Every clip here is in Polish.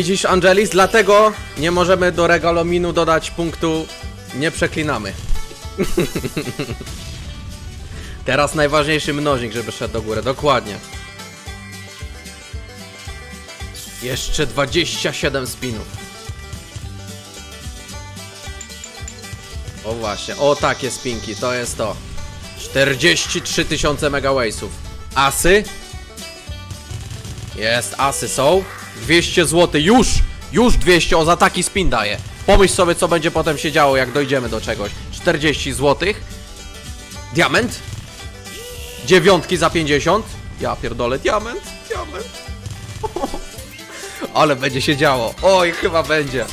Widzisz, Angelis, dlatego nie możemy do regalominu dodać punktu nie przeklinamy. Teraz najważniejszy mnożnik, żeby szedł do góry, dokładnie. Jeszcze 27 spinów. O właśnie, o takie spinki, to jest to. 43 tysiące megawaysów. Asy? Jest, asy są. 200 zł, już! Już 200, o za taki spin daje. Pomyśl sobie, co będzie potem się działo, jak dojdziemy do czegoś. 40 zł. Diament. Dziewiątki za 50. Ja pierdolę, diament, diament. Ale będzie się działo. Oj, chyba będzie.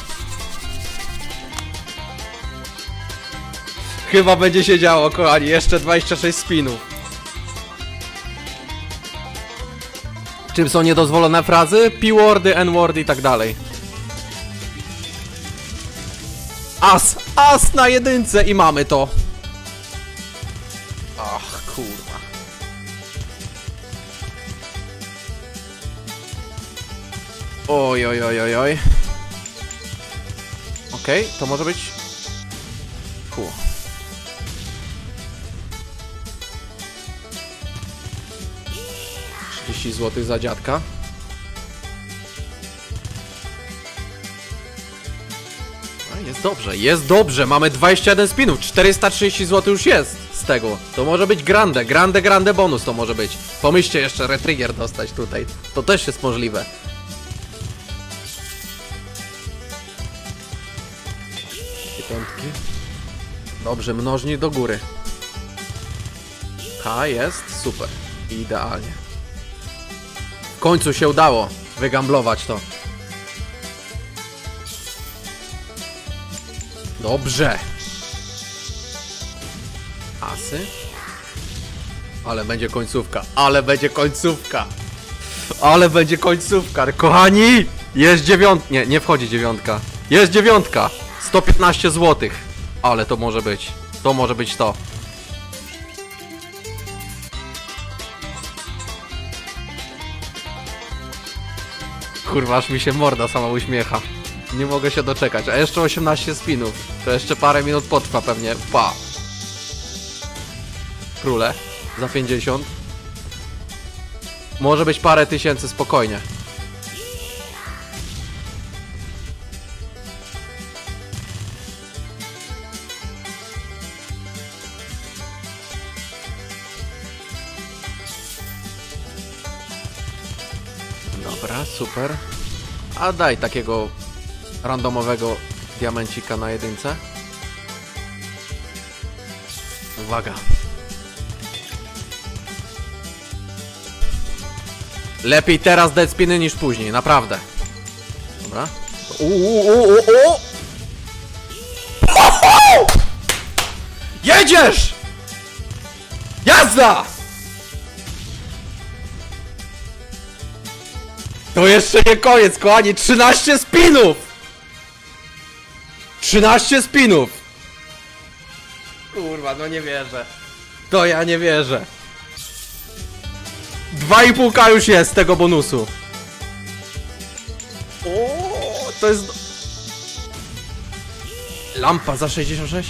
Chyba będzie się działo, kochani. Jeszcze 26 spinów. Czym są niedozwolone frazy? P-wordy, N-wordy i tak dalej. As! As na jedynce i mamy to. Ach, kurwa. Oj, oj, oj, oj, oj. Okej, to może być... Cool. Trzydzieści złotych za dziadka. No, jest dobrze, jest dobrze, mamy 21 spinów, 430 zł już jest z tego. To może być grande, grande, grande bonus to może być. Pomyślcie jeszcze retrigger dostać tutaj, to też jest możliwe. Piątki. Dobrze, mnożnik do góry. K jest, super, idealnie. W końcu się udało wygamblować to. Dobrze. Asy. Ale będzie końcówka. Ale będzie końcówka. Ale będzie końcówka. Kochani! Jest dziewiątka. Nie, nie wchodzi dziewiątka. Jest dziewiątka. 115 zł. Ale to może być. To może być to. Kurwa, aż mi się morda sama uśmiecha. Nie mogę się doczekać. A jeszcze 18 spinów. To jeszcze parę minut potrwa pewnie. Pa. Króle. Za 50. Może być parę tysięcy spokojnie. Super. A daj takiego randomowego diamencika na jedynce. Uwaga. Lepiej teraz dead spiny niż później, naprawdę. Dobra. Uuu, Jedziesz! Jazda! To jeszcze nie koniec, kochani! 13 spinów! 13 spinów! Kurwa, no nie wierzę. To ja nie wierzę. 2,5k już jest z tego bonusu. O, to jest... Lampa za 66?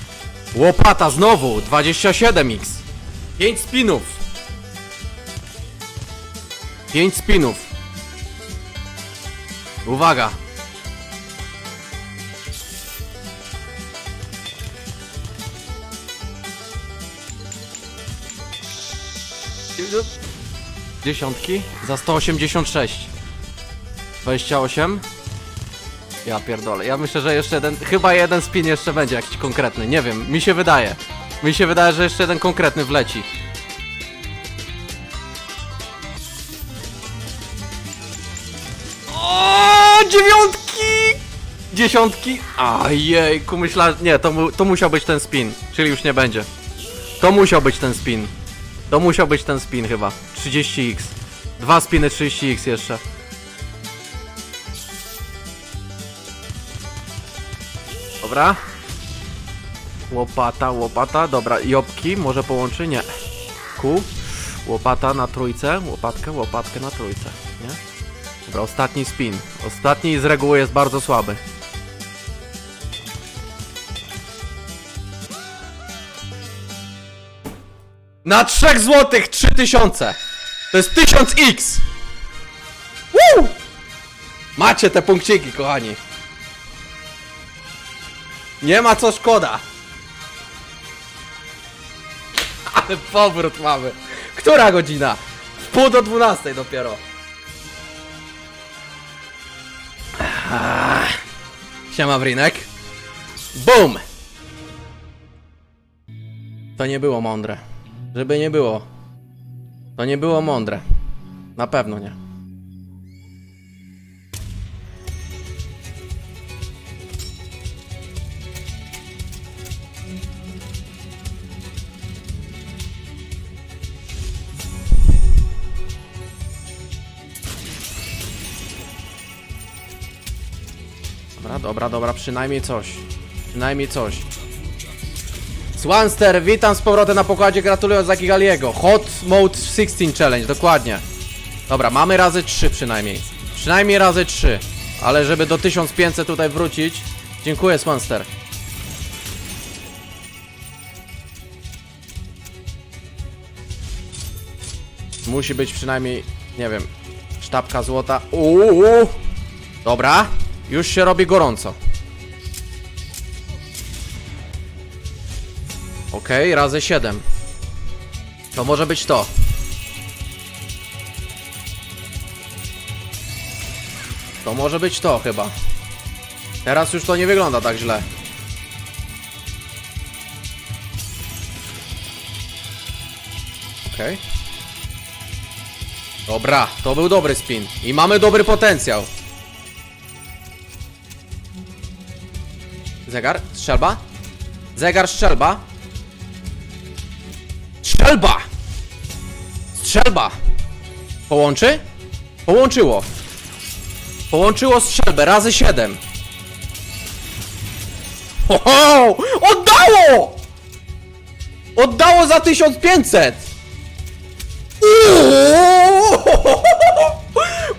łopata na trójce. Dobrze. Dobra, mnożnik 25x, 26x. Łopata znowu, 27x. 5 spinów. 5 spinów. Uwaga. Dziesiątki za 186. 28. Ja pierdolę. Ja myślę, że jeszcze jeden, chyba jeden spin jeszcze będzie jakiś konkretny. Nie wiem, mi się wydaje. Mi się wydaje, że jeszcze jeden konkretny wleci. O, dziewiątki! Dziesiątki? Ajejku, myślałem... Nie, to, to musiał być ten spin, czyli już nie będzie. To musiał być ten spin. To musiał być ten spin chyba. 30x. Dwa spiny 30x jeszcze. Dobra. Łopata, łopata, dobra, jobki, może połączy? Nie. Ku. Łopata na trójce, łopatkę, łopatkę na trójce, nie? Dobra, ostatni spin. Ostatni z reguły jest bardzo słaby. Na 3 złotych 3000! To jest 1000x! Woo! Macie te punkciki, kochani. Nie ma co szkoda. Ale powrót mamy. Która godzina? W pół do dwunastej dopiero. Ah. Siema Wrinek. Boom! To nie było mądre. Żeby nie było. To nie było mądre. Na pewno nie. Dobra, dobra, dobra, przynajmniej coś. Przynajmniej coś. Swanster, witam z powrotem na pokładzie, gratulując Zakigaliego. Hot Mode 16 Challenge, dokładnie. Dobra, mamy razy 3 przynajmniej. Przynajmniej razy 3. Ale żeby do 1500 tutaj wrócić, dziękuję Swanster. Musi być przynajmniej, nie wiem, sztabka złota. Uuu! Dobra, już się robi gorąco. Okej, razy 7. To może być to. To może być to chyba. Teraz już to nie wygląda tak źle. Okej. Dobra, to był dobry spin. I mamy dobry potencjał. Zegar? Strzelba? Zegar, strzelba? Strzelba! Strzelba! Połączy? Połączyło. Połączyło strzelbę razy 7. Ho, Oddało! Oddało za 1500! Uuu!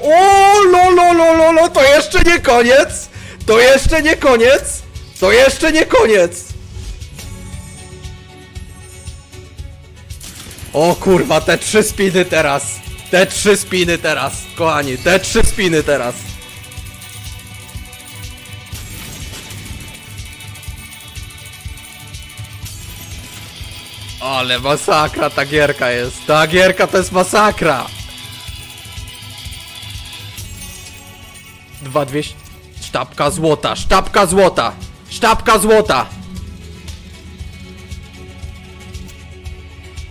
O, lo, lo, lo, lo, lo, to jeszcze nie koniec! To jeszcze nie koniec! To jeszcze nie koniec! O kurwa, te trzy spiny teraz! Te trzy spiny teraz, kochani, te trzy spiny teraz! Ale masakra ta gierka jest! Ta gierka to jest masakra! Dwa dwieście... Sztabka złota, sztabka złota! Sztabka złota!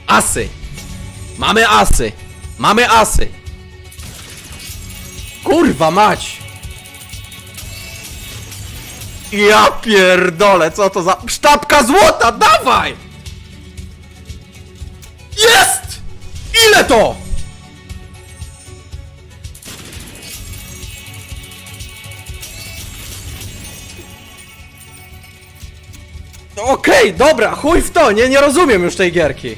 Asy! Mamy asy! Mamy asy! Kurwa mać! Ja pierdolę, co to za... Sztabka złota, dawaj! Jest! Ile to? Okej, dobra, chuj w to, nie, nie rozumiem już tej gierki.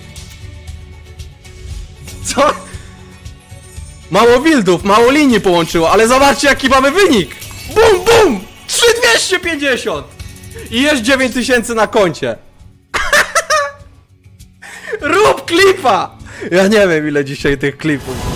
Co? Mało wildów, mało linii połączyło, ale zobaczcie jaki mamy wynik! Bum, bum! 3250! I jest 9000 na koncie. Rób klipa! Ja nie wiem ile dzisiaj tych klipów